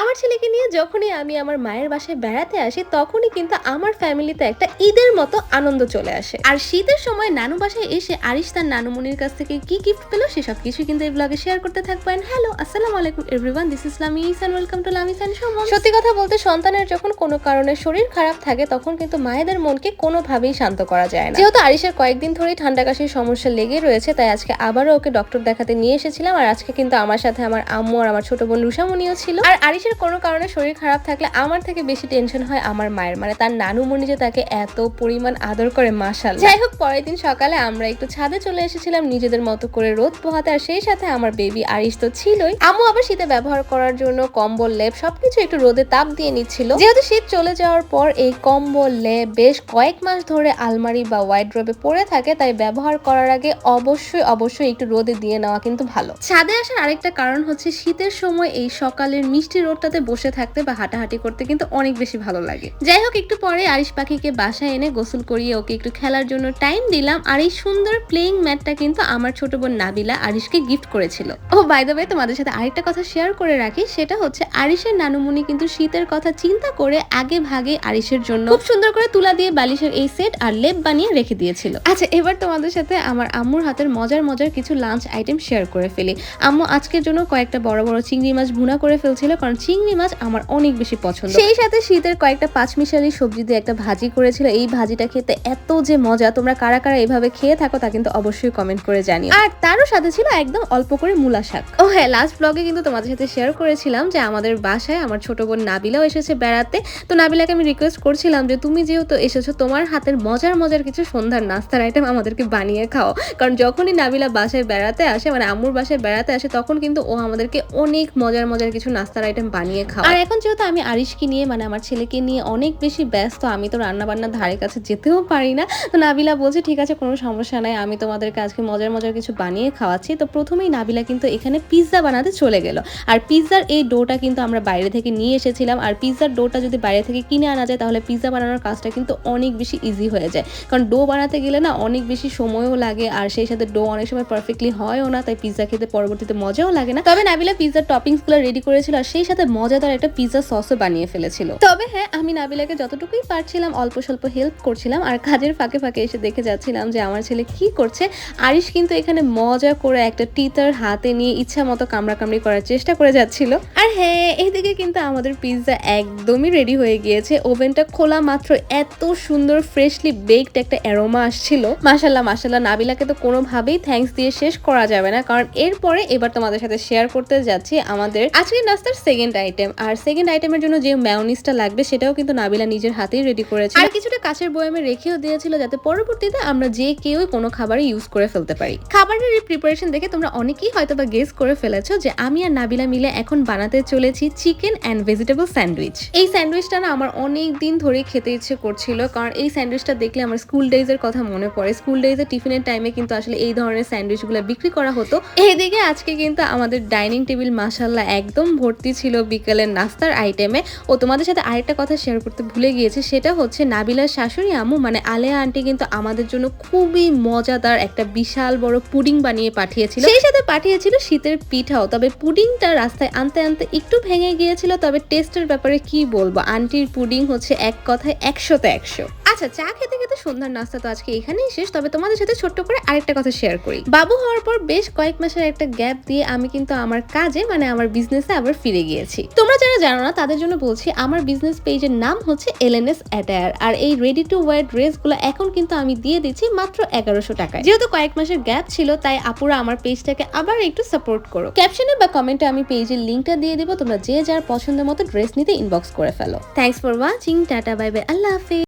আমার ছেলেকে নিয়ে যখনই আমি আমার মায়ের বাসায় বেড়াতে আসি, তখনই কিন্তু আমার ফ্যামিলিতে একটা ঈদের মতো আনন্দ চলে আসে। আর শীতের সময় নানু বাসায় এসে আরিশ তার নানুমনির কাছ থেকে কি গিফট পেল সেসব কিছু কিন্তু এই ব্লগে শেয়ার করতে থাকবেন হ্যালো আসসালামু আলাইকুম everyone this is Lamis welcome to Lamis and Suman সত্যি কথা বলতে সন্তানের যখন কোনো কারণে শরীর খারাপ থাকে, তখন কিন্তু মায়েদের মনকে কোনোভাবেই শান্ত করা যায় না। যেহেতু আরিশের কয়েকদিন ধরেই ঠান্ডা কাশির সমস্যা লেগে রয়েছে, তাই আজকে আবারও ওকে ডক্টর দেখাতে নিয়ে এসেছিলাম। আর আজকে কিন্তু আমার সাথে আমার আম্মু আর আমার ছোট বোন রুষামণিও ছিল। আর আরিশের কোনো কারণে শরীর খারাপ থাকলে আমার থেকে বেশি টেনশন হয় আমার মায়ের। মানে তার নানুমণি যে তাকে এত পরিমাণ আদর করে মাসাল যাই হোক, পরের দিন সকালে আমরা একটু ছাদে চলে এসেছিলাম নিজেদের মতো করে রোদ পোহাতে, আর সেই সাথে আমার বেবি আরিশ তো ছিলই। আম্মু আবার শীতে ব্যবহার করার জন্য কম্বল, লেপ, সবকিছু একটু রোদে তাপ দিয়ে নিচ্ছিল। যেহেতু শীত চলে যাওয়ার পর এই কম্বল, লেপ বেশ কয়েক মাস ধরে আলমারি বা ওয়াইড্রোবে পড়ে থাকে, তাই ব্যবহার করার আগে অবশ্যই অবশ্যই একটু রোদে দিয়ে নেওয়া কিন্তু ভালো। ছাদে আসার আরেকটা কারণ হচ্ছে শীতের সময় এই সকালের মিষ্টি রোদটাতে বসে থাকতে বা হাঁটাহাঁটি করতে কিন্তু অনেক বেশি ভালো লাগে। যাই হোক, একটু পরে আরিশ পাখিকে বাসায় এনে গোসল করিয়ে ওকে একটু খেলার জন্য টাইম দিলাম। আর এই সুন্দর প্লেইং ম্যাটটা কিন্তু আমার ছোট বোন নাবিলা আরিশকে গিফট করেছিল। ও বাই দ্য ওয়ে তোমাদের সাথে আরেকটা কথা শেয়ার করে রাখি। সেটা হচ্ছে আরিশের নানুমুনি কিন্তু শীতের কথা চিন্তা করে আগে ভাগে আরিশের জন্য খুব সুন্দর করে তুলা দিয়ে বালিশের এই সেট আর লেপ বানিয়ে রেখে দিয়েছিল। আচ্ছা এবার তোমাদের সাথে আমার আম্মুর হাতের মজার মজার কিছু লাঞ্চ আইটেম শেয়ার করে ফেলি। আম্মু আজকের জন্য কয়েকটা বড় বড় চিংড়ি মাছ ভুনা করে ফেলছিল কারণ চিংড়ি মাছ আমার অনেক বেশি পছন্দ। সেই সাথে শীতের কয়েকটা পাঁচমিশালি সবজি দিয়ে একটা ভাজি করেছিল। এই ভাজিটা খেতে এত যে মজা তোমরা কারা কারা এইভাবে খেয়ে থাকো তা কিন্তু অবশ্যই কমেন্ট করে জানিও। আর তারও সাথে ছিল একদম অল্প করে মূলা শাক। ও হ্যাঁ লাস্ট ব্লগে কিন্তু তোমাদের সাথে শেয়ার করেছিলাম যে আমাদের বাসায় আমার ছোট বোন নাবিলাও এসেছে বেড়াতে। তো নাবিলাকে আমি রিকোয়েস্ট করছিলাম যে তুমি যেহেতু এসেছ তোমার হাতের মজার মজার কিছু সন্ধ্যার নাস্তার আইটেম আমাদেরকে বানিয়ে খাও। কারণ যখনই নাবিলা বাসায় বেড়াতে আসে মানে আম্মুর বাসায় বেড়াতে আসে তখন কিন্তু ও আমাদেরকে অনেক মজার মজার কিছু নাস্তার আইটেম বানিয়ে খাওয়া। আর এখন যেহেতু আমি আরিশকে নিয়ে মানে আমার ছেলেকে নিয়ে অনেক বেশি ব্যস্ত, আমি তো রান্না বান্নার ধারে কাছে যেতেও পারি না। তো নাবিলা বলছে, ঠিক আছে, কোনো সমস্যা নাই, আমি তোমাদেরকে আজকে মজার মজার কিছু বানিয়ে খাওয়াচ্ছি। তো প্রথমেই নাবিলা কিন্তু এখানে পিৎজা বানাতে চলে গেল। আর পিৎজার এই ডোটা কিন্তু আমরা বাইরে থেকে নিয়ে এসেছিলাম। আর পিৎজার ডোটা যদি বাইরে থেকে কিনে আনা যায়, তাহলে পিৎজা বানানোর কাজটা কিন্তু অনেক বেশি ইজি হয়ে যায়। কারণ ডো বানাতে গেলে না অনেক বেশি সময়ও লাগে, আর সেই সাথে ডো অনেক সময় পারফেক্টলি হয়ও না, তাই পিৎজা খেতে পরবর্তীতে মজাও লাগে না। তবে নাবিলা পিৎজার টপিংসগুলো রেডি করেছিল, আর সেই সাথে মজাদার একটা পিৎজা সসও বানিয়ে ফেলেছিল। তবে হ্যাঁ আমি নাবিলাকে যতটুকুই পারছিলাম অল্প স্বল্প হেল্প করছিলাম আর কাজের ফাঁকে ফাঁকে এসে দেখে যাচ্ছিলাম যে আমার ছেলে কি করছে। আরিশ কিন্তু এখানে মজা করে একটা টিতার হাতে নিয়ে ইচ্ছা মতো কামড়াকামড়ি করার চেষ্টা করে যাচ্ছিল। আর হ্যাঁ এইদিকে কিন্তু আমাদের পিৎজা একদমই রেডি হয়ে গিয়েছে। ওভেনটা খোলা মাত্র এত সুন্দর ফ্রেশলি বেকড একটা অ্যারোমা আসছিল। মাসাল্লাহ মাসাল্লাহ নাবিলাকে তো কোনোভাবেই থ্যাঙ্কস দিয়ে শেষ করা যাবে না। কারণ এরপরে এবার তোমাদের সাথে শেয়ার করতে যাচ্ছি আমাদের আজকের নাস্তার সেকেন্ড আইটেম আর সেকেন্ড আইটেমের জন্য যে ম্যাওনিসটা লাগবে, সেটাও কিন্তু নাবিলা নিজের হাতেই রেডি করেছে। আর কিছুটা কাছের বয়ামে রেখেও দিয়েছিল যাতে পরবর্তীতে আমরা যে কেউই কোনো খাবারে ইউজ করে ফেলতে পারি। খাবারের এই প্রিপারেশন দেখে তোমরা অনেকেই হয়তো বা গেস করে ফেলেছো যে আমি আর নাবিলা মিলে এখন বানাতে চলেছি চিকেন অ্যান্ড ভেজিটেবল স্যান্ডউইচ এই স্যান্ডউইচটা না আমার অনেক দিন ধরে খেতে ইচ্ছে করছিল, কারণ এই স্যান্ডউইচটা দেখলে আমার স্কুল ডেজের কথা মনে পড়ে। স্কুল ডেজে টিফিনের টাইমে কিন্তু আসলে এই ধরনের স্যান্ডউইচগুলো বিক্রি করা হতো। এইদিকে আজকে কিন্তু আমাদের ডাইনিং টেবিল মাসাল্লাহ একদম ভর্তি ছিল বিকেলের নাস্তার আইটেমে ও তোমাদের সাথে আরেকটা কথা শেয়ার করতে ভুলে গিয়েছে, সেটা হচ্ছে নাবিলার শাশুড়ি আম্মু মানে আলেয়া আন্টি কিন্তু আমাদের জন্য খুবই মজাদার একটা বিশাল বড় পুডিং বানিয়ে পাঠিয়েছিল। সেই সাথে পাঠিয়েছিল শীতের পিঠাও, তবে পুডিংটা রাস্তায় আনতে আনতে একটু ভেঙে গিয়েছিল, তবে টেস্টের ব্যাপারে কি বলব? আন্টির পুডিং হচ্ছে এক কথায় একশোতে একশো। আচ্ছা চা খেতে খেতে সন্ধ্যার নাস্তা তো আজকে এখানেই শেষ। তবে তোমাদের সাথে ছোট্ট করে আরেকটা কথা শেয়ার করি। বাবু হওয়ার পর বেশ কয়েক মাসের একটা গ্যাপ দিয়ে আমি কিন্তু আমার কাজে মানে আমার বিজনেসে আবার ফিরে গিয়েছি। তোমরা যারা জানো না, তাদের জন্য বলছি, আমার বিজনেস পেজের নাম হচ্ছে এলএনএস অ্যাটায়ার আর এই রেডি টু ওয়ার ড্রেসগুলো এখন কিন্তু আমি দিয়ে দিচ্ছি মাত্র এগারোশো টাকায়। যেহেতু কয়েক মাসের গ্যাপ ছিল, তাই আপুরা আমার পেজটাকে আবার একটু সাপোর্ট করো ক্যাপশনে বা কমেন্টে আমি পেজের লিঙ্কটা দিয়ে দিব। তোমরা যে যার পছন্দ মতো ড্রেস নিতে ইনবক্স করে ফেলো। Thanks for watching tata bye bye Allah Hafiz.